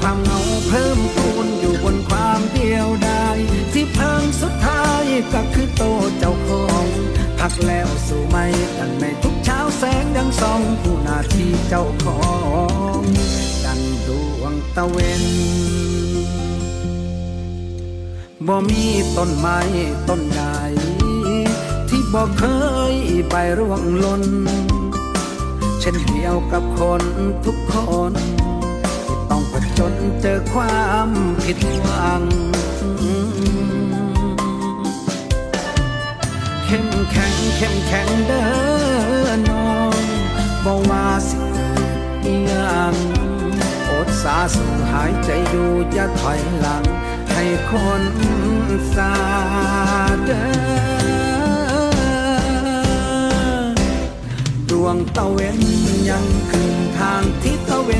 ความเหงาเพิ่มพูนอยู่บนความเดียวดายที่เพิ่งสุดท้ายก็คือโตเจ้าของพักแล้วสู่ไม่ดังในทุกเช้าแสงยังส่องผู้หนาที่เจ้าของดังดวงตะเวนบ่มีต้นไม้ต้นใดที่บ่เคยใบร่วงหล่นเช่นเดียวกับคนทุกคน จญเจอความผิดหวัง เข้มแข็งเข้มแข็งเด้อน้องบ่ว่าสิอีหยังอดสาสู่หายใจดูอย่าถอยหลัง ให้คนสาเด้อดวงตะเวนยังคืนทางที่ตะเวน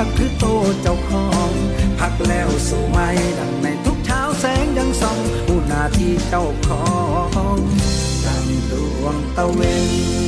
ก็คือโตเจ้าของพักแล้วสู่ไม่ดังในทุกเช้าแสงยังส่องผู้หน้าที่เจ้าของดังดวงตะเวน